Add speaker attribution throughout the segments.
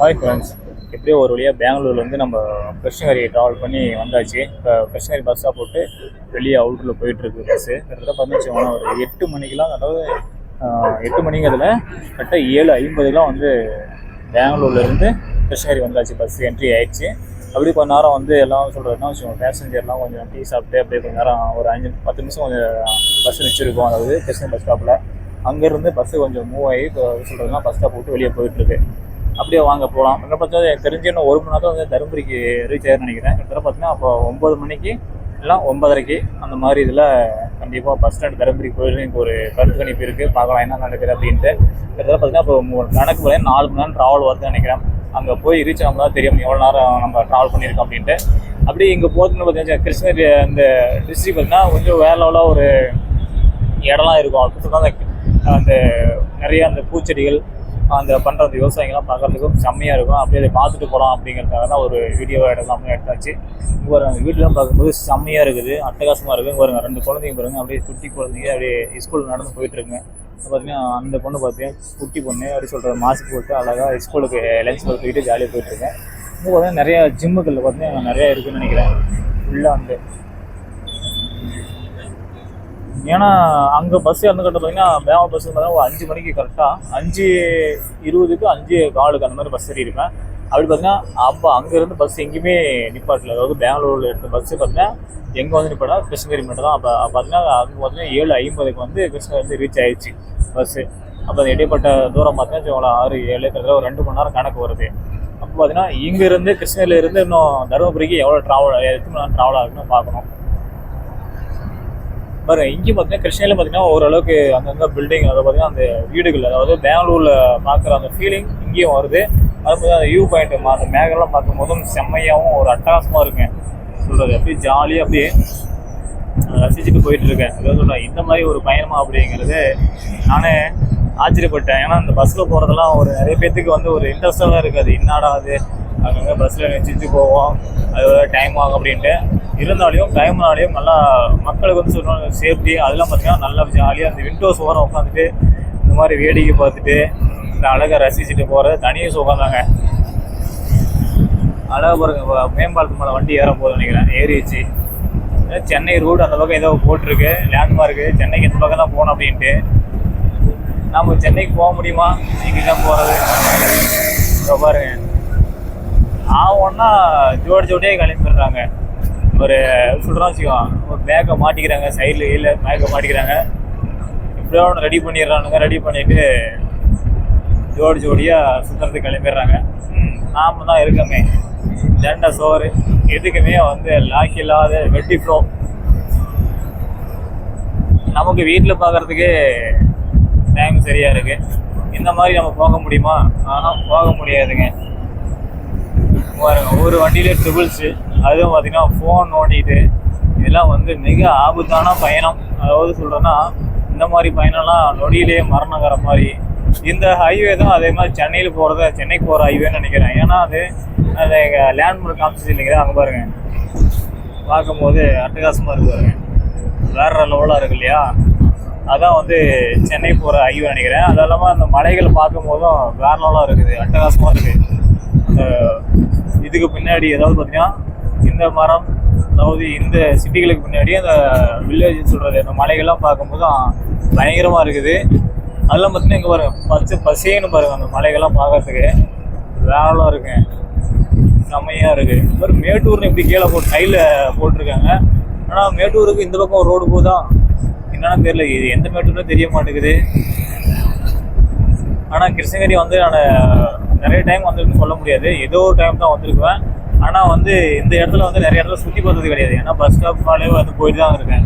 Speaker 1: Hi friends எப்படியோ ஒரு வழியாக பெங்களூர்லேருந்து நம்ம கிருஷ்ணகிரி ட்ராவல் பண்ணி வந்தாச்சு. இப்போ கிருஷ்ணகிரி பஸ் ஸ்டாப் போட்டு வெளியே அவுட்டரில் போயிட்டுருக்கு பஸ்ஸு கிட்டத்தட்ட பார்த்தீங்கன்னா ஒரு எட்டு மணிக்கெலாம் அதாவது எட்டு மணிங்கிறதுல கரெக்டாக ஏழு ஐம்பதுலாம் வந்து பெங்களூர்லேருந்து கிருஷ்ணகிரி வந்தாச்சு பஸ் என்ட்ரி ஆயிடுச்சு. அப்படி கொஞ்ச நேரம் வந்து எல்லாம் சொல்கிறதுனா வச்சுக்கோங்க பேசஞ்சர்லாம் கொஞ்சம் டீ சாப்பிட்டு அப்படியே கொஞ்ச நேரம் ஒரு அஞ்சு பத்து நிமிஷம் கொஞ்சம் பஸ் நிச்சிருக்கோம். அதாவது கிருஷ்ணகிரி பஸ் ஸ்டாப்பில் அங்கேருந்து பஸ்ஸு கொஞ்சம் மூவ் ஆகி இப்போ சொல்கிறதுனா பஸ் ஸ்டாப் விட்டு வெளியே போயிட்டுருக்கு அப்படியே வாங்க போகலாம் என்ன பார்த்தா எனக்கு தெரிஞ்சு இன்னும் ஒரு மணி நேரம் வந்து தருமபுரிக்கு ரீச் ஆயிருன்னு நினைக்கிறேன். கிட்டத்தட்ட பார்த்தீங்கன்னா அப்போ ஒம்பது மணிக்கு இல்லை ஒன்பதரைக்கு அந்த மாதிரி இதில் கண்டிப்பாக பஸ் ஸ்டாண்ட் தருமபுரி கோயிலுக்கு எனக்கு ஒரு கருத்து கணிப்பு இருக்குது பார்க்கலாம் என்ன நடக்குது அப்படின்ட்டு. கிட்டத்தட்ட பார்த்தீங்கன்னா இப்போ கணக்கு பார்த்தீங்கன்னா நாலு மணி நேரம் ட்ராவல் வருதுன்னு நினைக்கிறேன். அங்கே போய் ரீச் ஆகும் தான் தெரியும் எவ்வளோ நேரம் நம்ம ட்ராவல் பண்ணியிருக்கோம் அப்படின்ட்டு. அப்படியே இங்கே போகிறதுன்னு பார்த்தீங்கன்னா கிருஷ்ணகிரி அந்த டிஸ்ட்ரிக் பார்த்தீங்கன்னா கொஞ்சம் வேற லெவலாக ஒரு இடம்லாம் இருக்கும். அந்த அந்த நிறைய அந்த பூச்செடிகள் அந்த பண்ணுற அந்த விவசாயிகள்லாம் பார்க்குறதுக்கும் செம்மையாக இருக்கும். அப்படியே அதை பார்த்துட்டு போகலாம் அப்படிங்கிறதுக்காக தான் ஒரு வீடியோ எடுக்கலாம் எடுத்தாச்சு. இங்கே ஒரு அந்த வீட்டிலாம் பார்க்கும்போது செம்மையாக இருக்குது. அட்டகாசமாக இருக்குது. இங்கே ஒரு ரெண்டு குழந்தைங்க பாருங்க. அப்படியே சுட்டி குழந்தைங்க அப்படியே ஸ்கூல் நடந்து போயிட்டுருங்க பார்த்தீங்கன்னா அந்த பொண்ணு பார்த்தீங்கன்னா குட்டி பொண்ணு அப்படி சொல்கிற மாஸ்க் போட்டு அழகாக ஸ்கூலுக்கு லஞ்ச் போட்டுக்கிட்டு ஜாலியாக போயிட்டுருக்கேன். இங்கே பார்த்தீங்கன்னா நிறையா ஜிம்முகளில் பார்த்தீங்கன்னா நிறையா இருக்குதுன்னு நினைக்கிறேன். ஃபுல்லாக வந்து. ஏன்னா அங்கே பஸ் இறந்து கட்ட பார்த்தீங்கன்னா பேவா பஸ் பார்த்தா ஒரு அஞ்சு மணிக்கு கரெக்டாக அஞ்சு இருபதுக்கு அஞ்சு காலுக்கு அந்த மாதிரி பஸ் ஏறியிருப்பேன். அப்படி பார்த்தீங்கன்னா அப்போ அங்கேருந்து பஸ் எங்கேயுமே நிப்பாட்டில். அதாவது பெங்களூரில் எடுத்த பஸ்ஸு பார்த்தீங்கன்னா எங்கே வந்து நிப்பாடா கிருஷ்ணகிரி மட்டும் தான். அப்போ பார்த்தீங்கன்னா அங்கே பார்த்தீங்கன்னா ஏழு ஐம்பதுக்கு வந்து கிருஷ்ணகிரி வந்து ரீச் ஆயிடுச்சு பஸ்ஸு அப்போ அந்த இடைப்பட்ட தூரம் பார்த்தீங்கன்னா ஆறு ஏழு கிட்டத்தட்ட ஒரு ரெண்டு மணி நேரம் கணக்கு வருது. அப்போ பார்த்தீங்கன்னா இங்கேருந்து கிருஷ்ணகிரியில இருந்து இன்னும் தருமபுரிக்கு எவ்வளோ ட்ராவல் எத்தனை மணி நேரம் ட்ராவல் ஆகுதுன்னு பார்க்கணும் பாருங்க இங்கே பார்த்தீங்கன்னா கிருஷ்ணகிரியில் பார்த்தீங்கன்னா ஓரளவுக்கு அங்கங்கே பில்டிங் அதை பார்த்தீங்கன்னா அந்த வீடுகள் அதாவது பெங்களூரில் பார்க்குற அந்த ஃபீலிங் இங்கேயும் வருது. அது மாதிரி அந்த வியூ பாயிண்ட் அந்த மேகெல்லாம் பார்க்கும்போதும் செம்மையாகவும் ஒரு அட்டகாசமாக இருக்குங்க. சொல்கிறது அப்படியே ஜாலியாக அப்படியே ரசிச்சுட்டு போயிட்டு இருக்கேன் அதாவது சொல்கிறேன் இந்த மாதிரி ஒரு பயணமா அப்படிங்கிறது நானே ஆச்சரியப்பட்டேன். ஏன்னா அந்த பஸ்ஸில் போகிறதெல்லாம் ஒரு நிறைய பேர்த்துக்கு வந்து ஒரு இன்ட்ரெஸ்டாக தான் இருக்காது என்னடா அது அங்கங்கே பஸ்ஸில் நிச்சிச்சு போவோம். அது டைம் ஆகும் அப்படின்ட்டு. இருந்தாலையும் டைம்னாலையும் நல்லா மக்களுக்கு வந்து சொல்லணும் சேஃப்டி அதெல்லாம் பார்த்தீங்கன்னா நல்லா ஜாலியாக அந்த விண்டோஸ் ஓரம் உட்காந்துட்டு இந்த மாதிரி வேடிக்கை பார்த்துட்டு இந்த அழகை ரசிச்சுட்டு போகிறது தனியாக சுகம் தாங்க அழகா பாருங்க மேம்பாலத்து மேலே வண்டி ஏற போதும் நினைக்கிறேன் ஏறிச்சு சென்னை ரோடு அந்த பக்கம் ஏதோ போட்டிருக்கு லேண்ட்மார்க்கு சென்னைக்கு இந்த பக்கம் தான் போகணும் அப்படின்ட்டு. நம்ம சென்னைக்கு போக முடியுமா? நீங்கள் தான் போகிறது இப்போ பாருங்க. ஆகும்னா ஜோடி ஜோடியே கிளம்பிடுறாங்க. ஒரு சொல்கிறோம் வச்சுக்கோ ஒரு பேக்கை மாட்டிக்கிறாங்க சைடில் இல்லை பேக்கை மாட்டிக்கிறாங்க. இப்படியோ ஒன்று ரெடி பண்ணிடுறானுங்க ரெடி பண்ணிவிட்டு ஜோடி ஜோடியாக சுற்றுறதுக்கு கிளம்பிடுறாங்க. ம் நாம தான் இருக்கமே. ஜெண்டை சோறு எதுக்குமே வந்து லாக் இல்லாத வெட்டி ஃப்ளோ நமக்கு வீட்டில் பார்க்கறதுக்கே டைம் சரியாக இருக்குது இந்த மாதிரி நம்ம போக முடியுமா? ஆனால் போக முடியாதுங்க. பாருங்க ஒரு வண்டியிலே ட்ரிபிள்ஸு அதுவும் பார்த்தீங்கன்னா ஃபோன் நோண்டிட்டு இதெல்லாம் வந்து மிக ஆபத்தான பயணம். அதாவது சொல்கிறேன்னா இந்த மாதிரி பயணம்லாம் நொடியிலேயே மரணங்கிற மாதிரி. இந்த ஹைவே தான் அதே மாதிரி சென்னையில் போகிறத சென்னைக்கு போகிற ஹைவேன்னு நினைக்கிறேன். ஏன்னா அது அது லேண்ட்மார்க் காமிச்சு இல்லைங்களா அங்கே பாருங்க. பார்க்கும்போது அட்டகாசமாக இருக்கு பாருங்க. வேற லெவலாக இருக்கு இல்லையா? அதான் வந்து சென்னை போகிற ஹைவே நினைக்கிறேன். அது இல்லாமல் அந்த மலைகள் பார்க்கும்போதும் வேற லெவலாக இருக்குது அட்டகாசமாக இருக்குது இதுக்கு பின்னாடி ஏதாவது பார்த்தீங்கன்னா இந்த மரம் அதாவது இந்த சிட்டிகளுக்கு பின்னாடி அந்த வில்லேஜ் சொல்கிறது அந்த மலைகள்லாம் பார்க்கும்போது பயங்கரமாக இருக்குது. அதெல்லாம் பார்த்தீங்கன்னா இங்கே பாருங்க பச்சை பசேன்னு பாருங்கள் அந்த மலைகள்லாம் பார்க்கறதுக்கு. வேலாக இருக்குங்க செம்மையாக இருக்குது இந்த மாதிரி மேட்டூர்னு இப்படி கீழே போட்டு கையில் போட்டிருக்காங்க. ஆனால் மேட்டூருக்கு இந்த பக்கம் ரோடு போதான் என்னன்னு தெரியல. இது எந்த மேட்டூர்னு தெரிய மாட்டேங்குது. ஆனால் கிருஷ்ணகிரி வந்து நான் நிறைய டைம் வந்திருக்குன்னு சொல்ல முடியாது. ஏதோ ஒரு டைம் தான் வந்திருக்குவேன். ஆனால் வந்து இந்த இடத்துல வந்து நிறைய இடத்துல சுற்றி பார்த்தது கிடையாது. ஏன்னா பஸ் ஸ்டாப்னாலே வந்து போயிட்டு தான் இருக்கேன்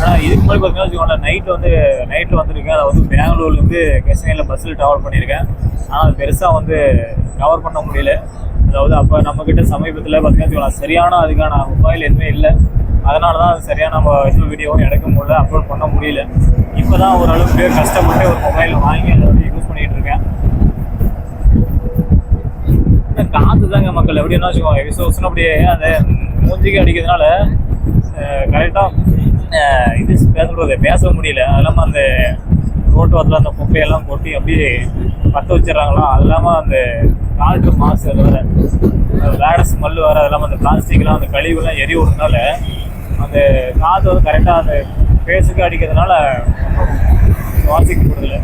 Speaker 1: ஆனால் இதுக்கு முன்னாடி பார்த்தீங்கன்னா வச்சுக்கோங்களேன் நைட் வந்து நைட்டில் வந்திருக்கேன். அதை வந்து பெங்களூர்லேருந்து கிருஷ்ணகிரியில் பஸ்ஸில் ட்ராவல் பண்ணியிருக்கேன். ஆனால் அது பெருசாக வந்து கவர் பண்ண முடியல. அதாவது அப்போ நம்மக்கிட்ட சமீபத்தில் பார்த்தீங்கன்னா சரியான அதுக்கான மொபைல் எதுவுமே இல்லை. அதனால தான் அது சரியாக நம்ம இது வீடியோவும் எடுக்க முடியல அப்லோட் பண்ண முடியல. இப்போ தான் ஓரளவுக்கு கஷ்டப்பட்டு ஒரு மொபைல் வாங்கி அதை வந்து யூஸ் பண்ணிகிட்டு இருக்கேன். காற்று தாங்க மக்கள் எப்படின்னா வச்சுக்கோங்க. விசுவசனம் அப்படியே அந்த மூஞ்சிக்கு அடிக்கிறதுனால கரெக்டாக இது பேச சொல்றது பேச முடியல. அது இல்லாமல் அந்த ரோட்டு அந்த குப்பையெல்லாம் கொட்டி அப்படியே பற்ற வச்சிடறாங்களாம் அது இல்லாமல் அந்த காற்று மாசு அது வேற. வேட ஸ்மெல் வேற அது இல்லாமல் அந்த பிளாஸ்டிக்லாம் அந்த கழிவுலாம் எரி விடுறதுனால அந்த காற்று வந்து கரெக்டாக அந்த பேசுக்கு அடிக்கிறதுனால சுவாசிக்க முடியல.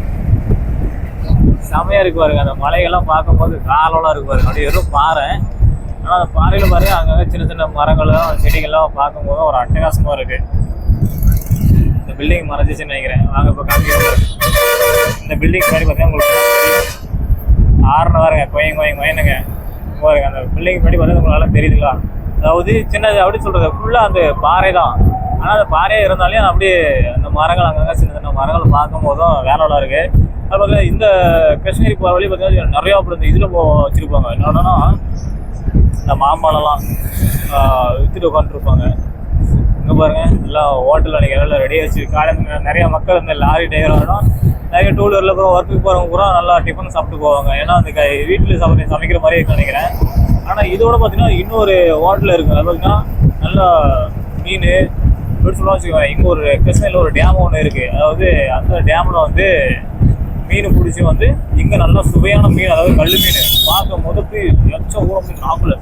Speaker 1: செமையாக இருக்கு பாருங்க. அந்த மலைகள்லாம் பார்க்கும்போது காலம்லாம் இருக்கு பாருங்க. அப்படியே வெறும் பாறை. ஆனால் அந்த பாறையில் பாருங்க அங்கங்கே சின்ன சின்ன மரங்களும் செடிகள்லாம் பார்க்கும்போது ஒரு அட்டகாசமாக இருக்கு. இந்த பில்டிங் மறைஞ்சிச்சுன்னு நினைக்கிறேன். வாங்க இப்போ காமிக்கிறோம் இந்த பில்டிங் மாதிரி பார்த்தீங்கன்னா உங்களுக்கு ஆறுன பாருங்க. கொயங்க கொயங்க கொயனுங்க பாருங்க அந்த பில்டிங் முன்னாடி பார்த்தா உங்களுக்கு தெரியுதுங்களா? அதாவது சின்னது அப்படி சொல்கிறது ஃபுல்லாக அந்த பாறை தான். ஆனால் அந்த பாறையாக இருந்தாலே அப்படியே அந்த மரங்கள் அங்கங்கே சின்ன சின்ன மரங்கள் பார்க்கும் போதும் வேலை இருக்குது அது பார்த்தீங்கன்னா இந்த கிருஷ்ணகிரி போகிற வழி பார்த்தீங்கன்னா நிறையா அப்படி இந்த இதில் வச்சுருப்பாங்க. என்னென்னா இந்த மாம்பழம்லாம் வித்துட்டு உட்காந்துருப்பாங்க இங்கே பாருங்கள் எல்லாம் ஹோட்டலில் அன்றைக்கி எல்லாம் ரெடியாக வச்சு காலையில் நிறைய மக்கள் இந்த லாரி டிரைவரும் நிறைய டூ வீலரில் கூட ஒர்க்குக்கு போகிறவங்க கூட நல்லா டிஃபன் சாப்பிட்டு போவாங்க. ஏன்னா அந்த வீட்டில் சமை சமைக்கிற மாதிரி இருக்குன்னு நினைக்கிறேன். ஆனால் இதோட பார்த்தீங்கன்னா இன்னொரு ஹோட்டலில் இருக்குது அது பார்த்தீங்கன்னா நல்லா மீன் எப்படி சொல்லுவோம் வச்சுக்கோங்க இங்கே ஒரு கிருஷ்ணகிரியில் ஒரு டேம் ஒன்று இருக்குது அதாவது அந்த டேமில் வந்து மீன் பிடிச்சி வந்து இங்கே நல்லா சுவையான மீன் அதாவது கல் மீன். பார்க்கும் போது எச்சம் ஊற மீன் நாக்குல.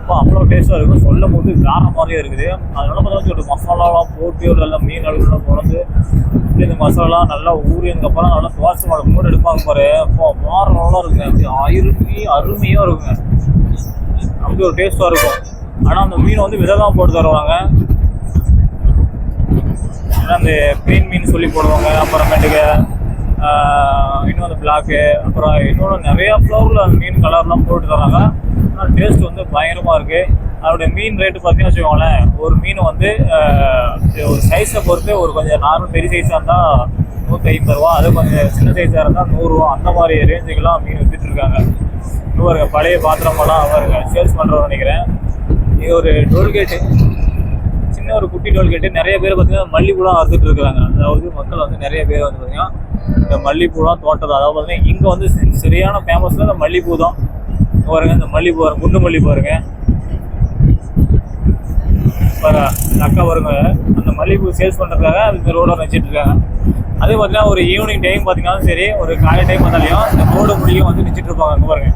Speaker 1: அப்போ அவ்வளோ டேஸ்ட்டாக இருக்கும் சொல்லும் போது வேற மாதிரியே இருக்குது. அதனால பார்த்தா ஒரு மசாலாலாம் போட்டு ஒரு நல்ல மீன் அழுகுலாம் குழந்து இந்த மசாலா நல்லா ஊறினதுக்கப்புறம் நல்லா சுவாசி மாடு மூணு எடுப்பாங்க பாரு. அப்போ மாறலாம் இருக்குங்க. அப்படியே அருமையாக இருக்குங்க. அப்படி ஒரு டேஸ்ட்டாக இருக்கும். ஆனால் அந்த மீன் வந்து விதை தான் போட்டு தருவாங்க. ஏன்னா அந்த பெயின் மீன் சொல்லி போடுவாங்க அப்புறமேட்டுக்கு பிளாக்கு அப்புறம் இன்னொன்று நிறையா ஃப்ளவரில் அந்த மீன் கலர்லாம் போட்டு தராங்க. ஆனால் டேஸ்ட் வந்து பயங்கரமாக இருக்குது அதோடைய மீன் ரேட்டு பார்த்தீங்கன்னு வச்சுக்கோங்களேன் ஒரு மீன் வந்து ஒரு சைஸை பொறுத்து ஒரு கொஞ்சம் நார்மல் பெரிய சைஸாக இருந்தால் நூற்றி ஐம்பது ரூபா அது கொஞ்சம் சின்ன சைஸாக இருந்தால் நூறுரூவா அந்த மாதிரி ரேஞ்சுக்கெல்லாம் மீன் விற்றுட்ருக்காங்க இன்னும் பாருங்க பழைய பாத்திரமெல்லாம் அவருங்க சேல்ஸ் பண்ணுறோம்னு நினைக்கிறேன். இது ஒரு டோல்கேட்டு. சின்ன ஒரு குட்டி டோல்கேட்டு. நிறைய பேர் பார்த்தீங்கன்னா மல்லிப்பூலாம் அறுத்துட்டு இருக்காங்க அதாவது மக்கள் வந்து நிறைய பேர் வந்து பார்த்தீங்கன்னா இந்த மல்லிகைப்பூ தான் தோட்டம் அதாவது பார்த்தீங்கன்னா இங்கே வந்து சரியான ஃபேமஸ்ல இந்த மல்லிப்பூ தான். பாருங்க இந்த மல்லிகைப்பூ பாருங்க குண்டு மல்லி பாருங்க. பாரு அக்கா பாருங்க அந்த மல்லிகைப்பூ சேல்ஸ் பண்ணுறதுக்காக இந்த ரோட வச்சுட்டு இருக்காங்க. அதே பார்த்தீங்கன்னா ஒரு ஈவினிங் டைம் பார்த்தீங்கன்னா சரி ஒரு காலை டைம் வந்தாலையும் இந்த ரோடு முடியும் வந்து நிச்சிட்டு இருப்பாங்க அங்கே பாருங்க.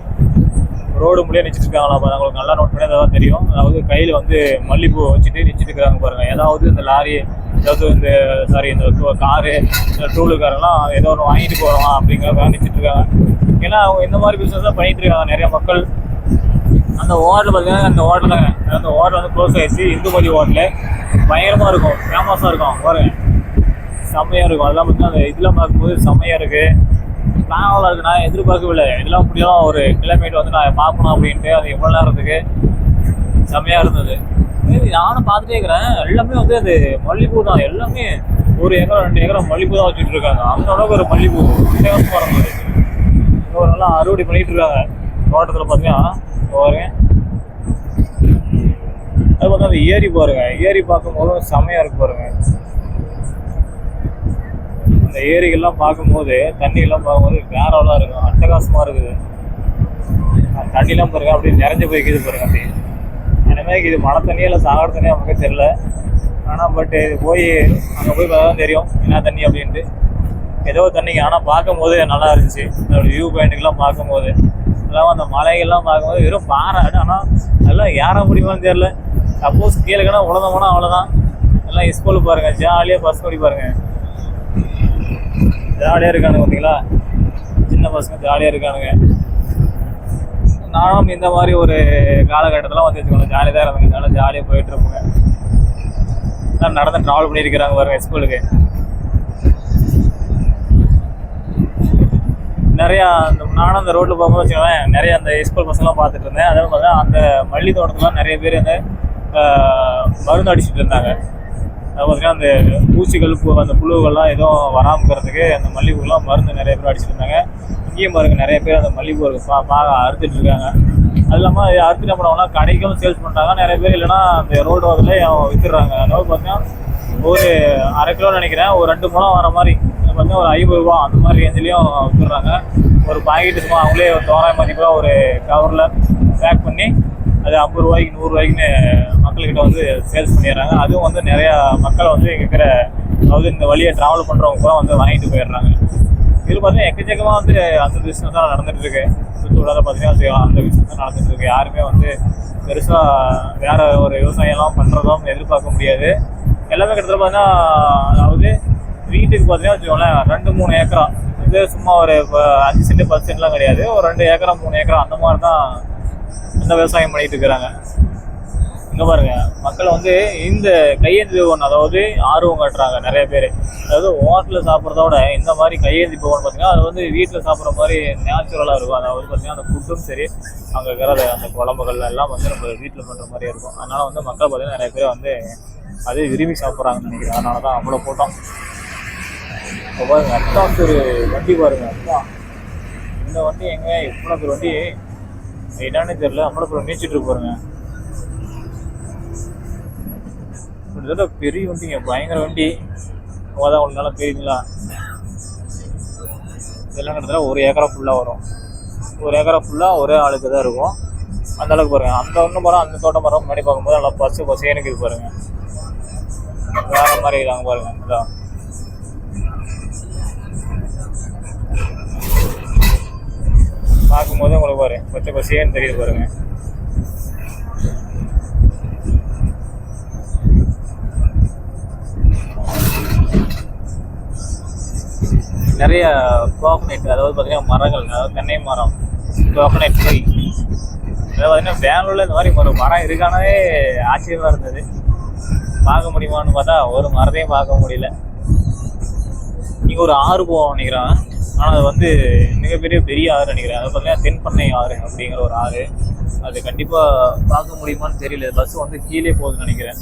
Speaker 1: ரோடு முடியாக நிச்சிட்டு இருக்காங்களா பாருங்க. உங்களுக்கு நல்லா நோட் பண்ணி அதான் தெரியும். அதாவது கையில் வந்து மல்லிகைப்பூ வச்சுட்டு நிச்சிட்டு இருக்காங்க பாருங்க. ஏதாவது இந்த லாரி ஏதாவது இந்த சாரி இந்த காரு இந்த டூலுக்காரெல்லாம் ஏதோ ஒன்று வாங்கிட்டு போகிறோம் அப்படிங்கிறத நினச்சிட்டு இருக்காங்க. ஏன்னா அவங்க இந்த மாதிரி பிஸ்னஸ் தான் பண்ணிட்டு இருக்காங்க நிறைய மக்கள். அந்த ஓட்டில் பார்த்தீங்கன்னா அந்த ஹோட்டல் அந்த ஹோட்டல் வந்து க்ளோஸ் ஆயிடுச்சு. இந்துமதி ஹோட்டலு பயங்கரமாக இருக்கும். ஃபேமஸாக இருக்கும். பாருங்க. செம்மையாக இருக்கும். அதெல்லாம் பார்த்தீங்கன்னா அந்த இதெல்லாம் பார்க்கும்போது செம்மையாக இருக்குது பிளானெல்லாம் இருக்குது நான் எதிர்பார்க்கவில்லை. இதெல்லாம் அப்படியெல்லாம் ஒரு கிலோமீட்டர் வந்து நான் பார்க்கணும் அப்படின்ட்டு அது எவ்வளோ நேரத்துக்கு செம்மையாக இருந்தது. நானும் பார்த்துட்டே இருக்கிறேன். எல்லாமே வந்து அது மல்லிகைப்பூ தான். எல்லாமே ஒரு ஏக்கர் ரெண்டு ஏக்கர் மல்லிகைப்பூ தான் வச்சுட்டு இருக்காங்க. அந்த அளவுக்கு ஒரு மல்லிகைப்பூ வித்தியாசமாக இருந்தது இங்க ஒரு நல்லா அறுவடை பண்ணிட்டு இருக்காங்க. தோட்டத்தில் பார்த்தீங்கன்னா பாருங்க. அது பார்த்தா அந்த ஏரி பாருங்க. ஏரி பார்க்கும்போது செமையாக இருக்கு பாருங்க. அந்த ஏரிகள்லாம் பார்க்கும்போது தண்ணியெல்லாம் பார்க்கும்போது வேறவெல்லாம் இருக்கும். அட்டகாசமாக இருக்குது. தண்ணியெல்லாம் தண்ணிலாம் பாருங்க அப்படியே நிறைஞ்சு போய்க்குது பாருங்க அப்படியே. என்னமே இது மழை தண்ணியா இல்லை சாகர தண்ணியா நமக்கு தெரியல. ஆனால் பட் இது போய் அங்கே போய் பார்த்தா தான் தெரியும் என்ன தண்ணி அப்படின்ட்டு. ஏதோ தண்ணிக்கு ஆனால் பார்க்கும்போது நல்லா இருந்துச்சு. அதோட வியூ பாயிண்ட்டுக்கெல்லாம் பார்க்கும்போது. எல்லாம் அந்த மலைகள்லாம் பார்க்கும்போது வெறும் பாறை ஆனால் எல்லாம் ஏற முடியுமான்னு தெரில சப்போஸ் கீழே கிடா உழந்தோம்னா அவ்வளோதான் எல்லாம் ஸ்கூலுக்கு பாருங்க ஜாலியாக பஸ் ஓடி பாருங்கள் ஜாலியாக இருக்கானுங்க பார்த்தீங்களா சின்ன பசங்க ஜாலியாக இருக்கானுங்க. நானும் இந்த மாதிரி ஒரு காலகட்டத்தில் வந்து வச்சுக்கோங்க ஜாலியாக தான் இருந்தேங்க நல்லா ஜாலியாக போயிட்டு இருப்போங்க எல்லாம் நடந்து ட்ராவல் பண்ணியிருக்கிறாங்க பாருங்க ஸ்கூலுக்கு நிறையா அந்த நானும் அந்த ரோட்டில் போகும்போது வச்சுக்கோங்களேன் நிறைய அந்த ஸ்கூல் பசங்களாம் பார்த்துட்டு இருந்தேன். அதே மாதிரி அந்த மல்லி தோட்டத்துலாம் நிறைய பேர் அந்த மருந்து அடிச்சுட்டு இருந்தாங்க. அது பார்த்தீங்கன்னா அந்த பூச்சிகள் அந்த புழுகள்லாம் எதுவும் வராமல் இருக்கிறதுக்கு அந்த மல்லிகைலாம் மருந்து நிறைய பேர் அடிச்சிட்டு இருந்தாங்க. இங்கேயும் இருக்குது நிறைய பேர் அந்த மல்லிகைப்பூ இருக்கு. பா பா அறுத்துட்டு இருக்காங்க அது இல்லாமல் இது அறுத்து என்ன பண்ணுவாங்கன்னா கடைக்கும் சேல்ஸ் பண்ணுறாங்க நிறைய பேர் இல்லைன்னா அந்த ரோடு வாக்கில் வித்துடுறாங்க. அதாவது பார்த்தீங்கன்னா ஒரு அரை கிலோ நினைக்கிறேன் ஒரு ரெண்டு முழம் வர மாதிரி. பார்த்தீங்கன்னா ஒரு ஐம்பது ரூபா அந்த மாதிரி ரேஞ்சிலையும் வித்துடுறாங்க. ஒரு பாக்கெட் சும்மா அவங்களே ஒரு தோராய மதிப்பாக ஒரு கவரில் பேக் பண்ணி அது ஐம்பது ரூபாய்க்கு நூறுரூவாய்க்குன்னு மக்கள்கிட்ட வந்து சேல்ஸ் பண்ணிடுறாங்க. அதுவும் வந்து நிறையா மக்கள் வந்து இருக்கிற அதாவது இந்த வழியை ட்ராவல் பண்ணுறவங்க கூட வந்து வாங்கிட்டு போயிடுறாங்க. இதில் பார்த்தீங்கன்னா எக்கச்சக்கமாக வந்து அந்த பிஸ்னஸ் தான் நடந்துட்டு இருக்கு சுற்றுலாத பார்த்தீங்கன்னா அந்த பிஸ்னஸ் தான் நடந்துட்டு இருக்கு யாருமே வந்து பெருசாக வேற ஒரு விவசாயம்லாம் பண்ணுறதும் எதிர்பார்க்க முடியாது. எல்லாமே கிட்டத்தட்ட பார்த்தீங்கன்னா அதாவது வீட்டுக்கு பார்த்தீங்கன்னா வச்சுக்கோங்களேன் ரெண்டு மூணு ஏக்கரா. வந்து சும்மா ஒரு அஞ்சு சென்ட் பத்து சென்ட்லாம் கிடையாது. ஒரு ரெண்டு ஏக்கரா மூணு ஏக்கரா அந்த மாதிரி தான் இந்த விவசாயம் பண்ணிட்டு இருக்கிறாங்க. இங்கே பாருங்க மக்கள் வந்து இந்த கையேந்தி பவன் அதாவது ஆர்வம் காட்டுறாங்க நிறைய பேர். அதாவது ஹோட்டலில் சாப்பிட்றத விட இந்த மாதிரி கையேந்தி பவன் பார்த்தீங்கன்னா அது வந்து வீட்டில் சாப்பிட்ற மாதிரி நேச்சுரலாக இருக்கும். அதாவது பார்த்தீங்கன்னா அந்த ஃபுட்டும் சரி அங்கே இருக்கிற அந்த குழம்புகள் எல்லாம் வந்து நம்ம வீட்டில் பண்ணுற மாதிரி இருக்கும். அதனால் வந்து மக்கள் பார்த்தீங்கன்னா நிறைய பேர் வந்து அதே விரும்பி சாப்பிட்றாங்கன்னு நினைக்கிறேன். அதனால தான் அவ்வளோ போட்டோம். இப்போ பாருங்க அட்வான்ஸ் ஒரு வண்டி பாருங்க. அப்பா இந்த வண்டி எங்கே? இவ்வளோ வண்டி. என்னன்னு தெரியல. அவ்வளோ பேர் நீச்சிட்டு இருக்கு பாருங்க. கிட்டத்தட்ட பெரிய வண்டிங்க பயங்கர வண்டி. அதான் உங்களுக்கு நல்லா தெரியுங்களா? இதெல்லாம் கிட்டத்தட்ட ஒரு ஏக்கரா ஃபுல்லாக வரும். ஒரு ஏக்கரா ஃபுல்லாக ஒரே ஆளுக்கு தான் இருக்கும். அந்த அளவுக்கு பாருங்கள் அந்த ஒன்று மரம் அந்த தோட்ட மரம் முன்னாடி பார்க்கும்போது நல்லா பச்சை பசேனுக்கு இருக்கு பாருங்க. வேற மாதிரி இருக்காங்க பாருங்க. இதான் பார்க்கும்போது உங்களுக்கு பாருங்க பச்சை பசேன்னு தெரியுது பாருங்க. நிறைய கோகனட் அதாவது பார்த்தீங்கன்னா மரங்கள் அதாவது தென்னை மரம் கோகனட் ட்ரீ அதாவது பார்த்தீங்கன்னா பெங்களூர்ல இந்த மாதிரி ஒரு மரம் இருக்கானவே ஆச்சரியமா இருந்தது. பார்க்க முடியுமான்னு பார்த்தா ஒரு மரத்தையும் பார்க்க முடியல. இங்கே ஒரு ஆறு போவோம் நினைக்கிறேன். ஆனால் அது வந்து மிகப்பெரிய பெரிய ஆறு நினைக்கிறேன். அது பார்த்தீங்கன்னா தென்பண்ணை ஆறு அப்படிங்கிற ஒரு ஆறு. அது கண்டிப்பாக பார்க்க முடியுமான்னு தெரியல. பஸ் வந்து கீழே போகுதுன்னு நினைக்கிறேன்.